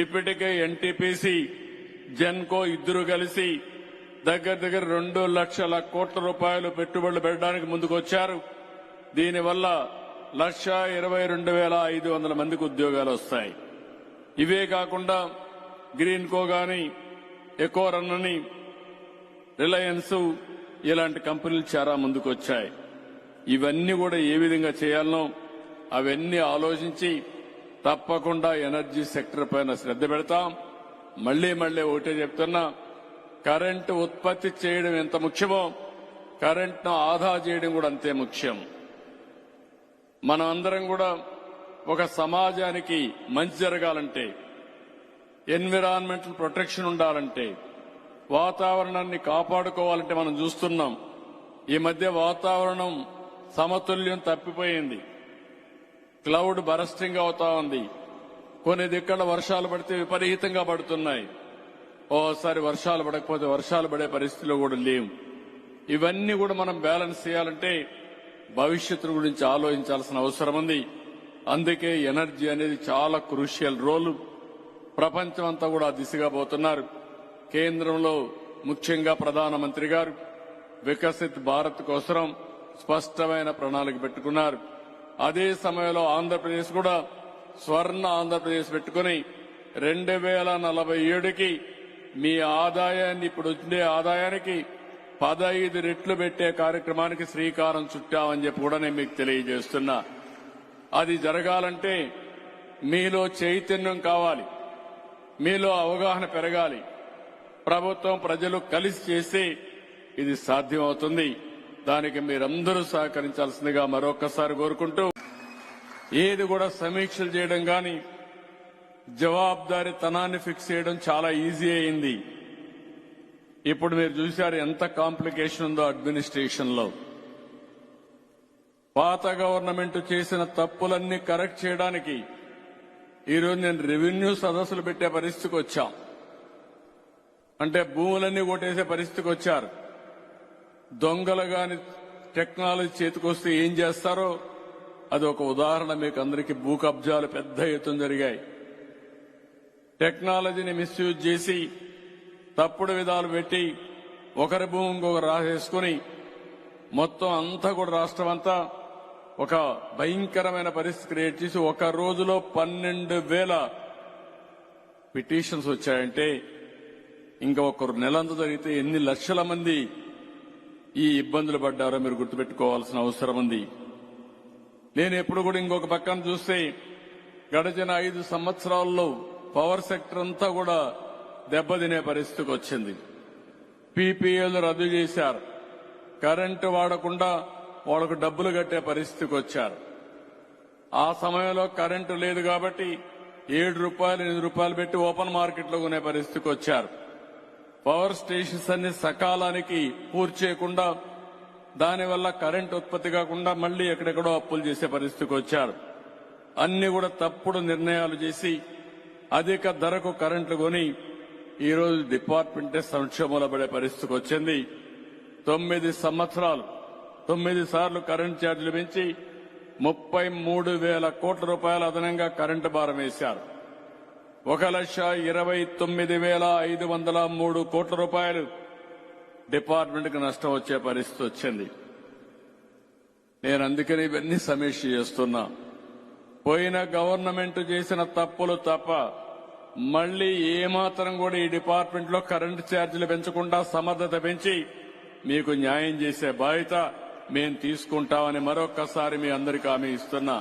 ఇప్పటికే ఎన్టీపీసీ జెన్కో ఇద్దరు కలిసి దగ్గర దగ్గర రెండు లక్షల కోట్ల రూపాయలు పెట్టుబడులు పెట్టడానికి ముందుకొచ్చారు. దీనివల్ల లక్ష ఇరవై రెండు వేల ఐదు వందల మందికి ఉద్యోగాలు వస్తాయి. ఇవే కాకుండా గ్రీన్ కో గాని ఎకో రన్ అని రిలయన్స్ ఇలాంటి కంపెనీలు చాలా ముందుకొచ్చాయి. ఇవన్నీ కూడా ఏ విధంగా చేయాలనో అవన్నీ ఆలోచించి తప్పకుండా ఎనర్జీ సెక్టర్ పైన శ్రద్ధ పెడతాం. మళ్ళీ మళ్ళీ ఒకటే చెప్తున్నా కరెంటు ఉత్పత్తి చేయడం ఎంత ముఖ్యమో కరెంట్ను ఆదా చేయడం కూడా అంతే ముఖ్యం. మనం అందరం కూడా ఒక సమాజానికి మంచి జరగాలంటే ఎన్విరాన్మెంటల్ ప్రొటెక్షన్ ఉండాలంటే వాతావరణాన్ని కాపాడుకోవాలంటే మనం చూస్తున్నాం. ఈ మధ్య వాతావరణం సమతుల్యం తప్పిపోయింది. క్లౌడ్ బరస్టింగ్ అవుతా ఉంది. కొన్ని దిక్కల వర్షాలు పడితే విపరీతంగా పడుతున్నాయి. ఓసారి వర్షాలు పడకపోతే వర్షాలు పడే పరిస్థితిలో కూడా లేవు. ఇవన్నీ కూడా మనం బ్యాలెన్స్ చేయాలంటే భవిష్యత్తు గురించి ఆలోచించాల్సిన అవసరం ఉంది. అందుకే ఎనర్జీ అనేది చాలా క్రూషియల్ రోల్. ప్రపంచం అంతా కూడా దిశగా పోతున్నారు. కేంద్రంలో ముఖ్యంగా ప్రధానమంత్రి గారు వికసిత్ భారత్ కోసం స్పష్టమైన ప్రణాళిక పెట్టుకున్నారు. అదే సమయంలో ఆంధ్రప్రదేశ్ కూడా స్వర్ణ ఆంధ్రప్రదేశ్ పెట్టుకుని రెండు వేల నలభై ఏడుకి మీ ఆదాయాన్ని ఇప్పుడు ఉండే ఆదాయానికి పదహైదు రెట్లు పెట్టే కార్యక్రమానికి శ్రీకారం చుట్టామని చెప్పి కూడా నేను మీకు తెలియజేస్తున్నా. అది జరగాలంటే మీలో చైతన్యం కావాలి. మీలో అవగాహన పెరగాలి. ప్రభుత్వం ప్రజలు కలిసి చేస్తే ఇది సాధ్యమవుతుంది. దానికి మీరందరూ సహకరించాల్సిందిగా మరొకసారి కోరుకుంటూ ఏది కూడా సమీక్షలు చేయడం గాని జవాబుదారీతనాన్ని ఫిక్స్ చేయడం చాలా ఈజీ అయింది. ఇప్పుడు మీరు చూశారు ఎంత కాంప్లికేషన్ ఉందో అడ్మినిస్ట్రేషన్లో పాత గవర్నమెంట్ చేసిన తప్పులన్నీ కరెక్ట్ చేయడానికి ఈరోజు నేను రెవెన్యూ సదస్సులు పెట్టే పరిస్థితికి వచ్చాం. అంటే భూములన్నీ కొట్టేసే పరిస్థితికి వచ్చారు. దొంగలు గాని టెక్నాలజీ చేతికొస్తే ఏం చేస్తారో అది ఒక ఉదాహరణ మీకు అందరికీ భూ కబ్జాలు పెద్ద ఎత్తున జరిగాయి. టెక్నాలజీని మిస్యూజ్ చేసి తప్పుడు విధాలు పెట్టి ఒకరి భూమి ఇంకొకరు రాసేసుకుని మొత్తం అంతా కూడా రాష్ట్రం అంతా ఒక భయంకరమైన పరిస్థితి క్రియేట్ చేసి ఒక రోజులో పన్నెండు వేల పిటిషన్స్ వచ్చాయంటే ఇంకా ఒక నెలంత జరిగితే ఎన్ని లక్షల మంది ఈ ఇబ్బందులు పడ్డారో మీరు గుర్తుపెట్టుకోవాల్సిన అవసరం ఉంది. నేను ఎప్పుడు కూడా ఇంకొక పక్కన చూస్తే గడిచిన ఐదు సంవత్సరాల్లో పవర్ సెక్టర్ అంతా కూడా దెబ్బతినే పరిస్థితికి వచ్చింది. పీపీఏలు రద్దు చేశారు. కరెంటు వాడకుండా వాళ్ళకు డబ్బులు కట్టే పరిస్థితికి వచ్చారు. ఆ సమయంలో కరెంటు లేదు కాబట్టి ఏడు రూపాయలు ఎనిమిది రూపాయలు పెట్టి ఓపెన్ మార్కెట్లో కొనే పరిస్థితికి వచ్చారు. పవర్ స్టేషన్స్ అన్ని సకాలానికి పూర్తి చేయకుండా దానివల్ల కరెంట్ ఉత్పత్తి కాకుండా మళ్ళీ ఎక్కడెక్కడో అప్పులు చేసే పరిస్థితికి వచ్చారు. అన్ని కూడా తప్పుడు నిర్ణయాలు చేసి అధిక ధరకు కరెంట్లు కొని ఈరోజు డిపార్ట్మెంటే సంక్షోభంలో పడే పరిస్థితికి వచ్చింది. తొమ్మిది సంవత్సరాలు తొమ్మిది సార్లు కరెంట్ ఛార్జీలు పెంచి ముప్పై మూడు వేల కోట్ల రూపాయలు అదనంగా కరెంటు భారం వేశారు. ఒక లక్ష ఇరవై తొమ్మిది వేల ఐదు వందల మూడు కోట్ల రూపాయలు డిపార్ట్మెంట్కి నష్టం వచ్చే పరిస్థితి వచ్చింది. నేను అందుకని ఇవన్నీ సమీక్ష చేస్తున్నా. పోయిన గవర్నమెంట్ చేసిన తప్పులు తప్ప మళ్ళీ ఏమాత్రం కూడా ఈ డిపార్ట్మెంట్లో కరెంటు ఛార్జీలు పెంచకుండా సమర్థత పెంచి మీకు న్యాయం చేసే బాధ్యత మేము తీసుకుంటామని మరొక్కసారి మీ అందరికీ హామీ ఇస్తున్నా.